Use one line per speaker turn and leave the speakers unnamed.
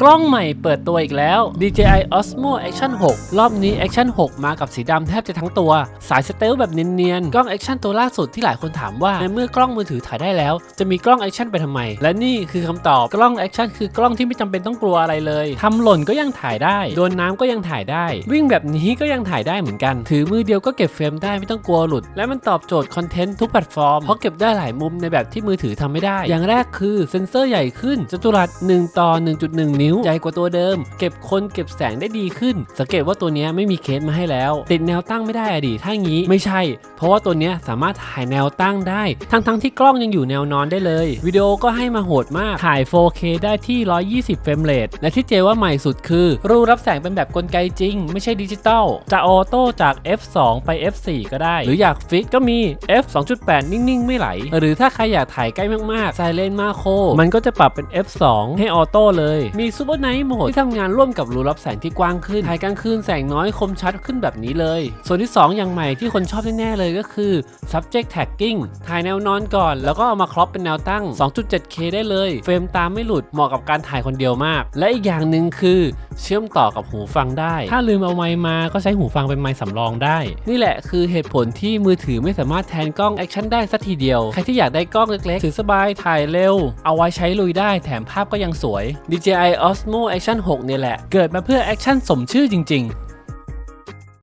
กล้องใหม่เปิดตัวอีกแล้ว DJI Osmo Action 6 รอบนี้ Action 6 มากับสีดำแทบจะทั้งตัว สายสเตลแบบเนียนๆ กล้อง Action ตัวล่าสุดที่หลายคนถามว่า ในเมื่อกล้องมือถือถ่ายได้แล้ว จะมีกล้อง Action ไปทำไม และนี่คือคำตอบ กล้อง Action คือกล้องที่ไม่จำเป็นต้องกลัวอะไรเลยทำหล่นก็ยังถ่ายได้ โดนน้ำก็ยังถ่ายได้ วิ่งแบบนี้ก็ยังถ่ายได้เหมือนกัน ถือมือเดียวก็เก็บเฟรมได้ไม่ต้องกลัวหลุด และมันตอบโจทย์คอนเทนต์ทุกแพลตฟอร์ม เพราะเก็บได้หลายมุมในแบบที่มือถือทำไม่ได้ อย่างแรกคือเซ็นเซอร์ใหญ่ขึ้นจัตุรัส1ต่อ1.1นิ้ว ใหญ่กว่าตัวเดิม เก็บคนเก็บแสงได้ดีขึ้น สังเกตว่าตัวนี้ไม่มีเคสมาให้แล้ว ติดแนวตั้งไม่ได้อะดิถ้างี้ไม่ใช่ เพราะว่าตัวนี้สามารถถ่ายแนวตั้งได้ ทั้งๆที่กล้องยังอยู่แนวนอนได้เลย วิดีโอก็ให้มาโหดมาก ถ่าย 4K ได้ที่ 120 เฟรมเรท และที่เจว่าใหม่สุดคือ รูรับแสงเป็นแบบกลไกจริง ไม่ใช่ดิจิตอล จะออโต้จาก f2 ไป f4 ก็ได้ หรืออยากฟิกก็มี f 2.8 นิ่ง ๆ ไม่ไหล หรือถ้าใครอยากถ่ายใกล้มากๆไซเลนมาโค มันก็จะปรับเป็น f2 ให้ออโต้เลย มีซูเปอร์ไนท์โหมดที่ทำงานร่วมกับรูรับแสงที่กว้างขึ้นถ่ายกลางคืนแสงน้อยคมชัดขึ้นแบบนี้เลย ส่วนที่ 2 อย่างใหม่ที่คนชอบแน่ๆเลยก็คือ subject tagging ถ่ายแนวนอนก่อน แล้วก็เอามาครอปเป็นแนวตั้ง 2.7K ได้เลย เฟรมตามไม่หลุดเหมาะกับการถ่ายคนเดียวมาก และอีกอย่างหนึ่งคือ เชื่อมต่อกับหูฟังได้ ถ้าลืมเอาไมค์มาก็ใช้หูฟังเป็นไมค์สำรองได้ นี่แหละคือเหตุผลที่มือถือไม่สามารถแทนกล้องแอคชั่นได้สักทีเดียว ใครที่อยากได้กล้องเล็กๆถือสบายถ่ายเร็ว เอาไว้ใช้ลุยได้แถมภาพก็ยังสวย DJI Osmo Action 6 เนี่ยแหละ เกิดมาเพื่อแอคชั่นสมชื่อจริง ๆ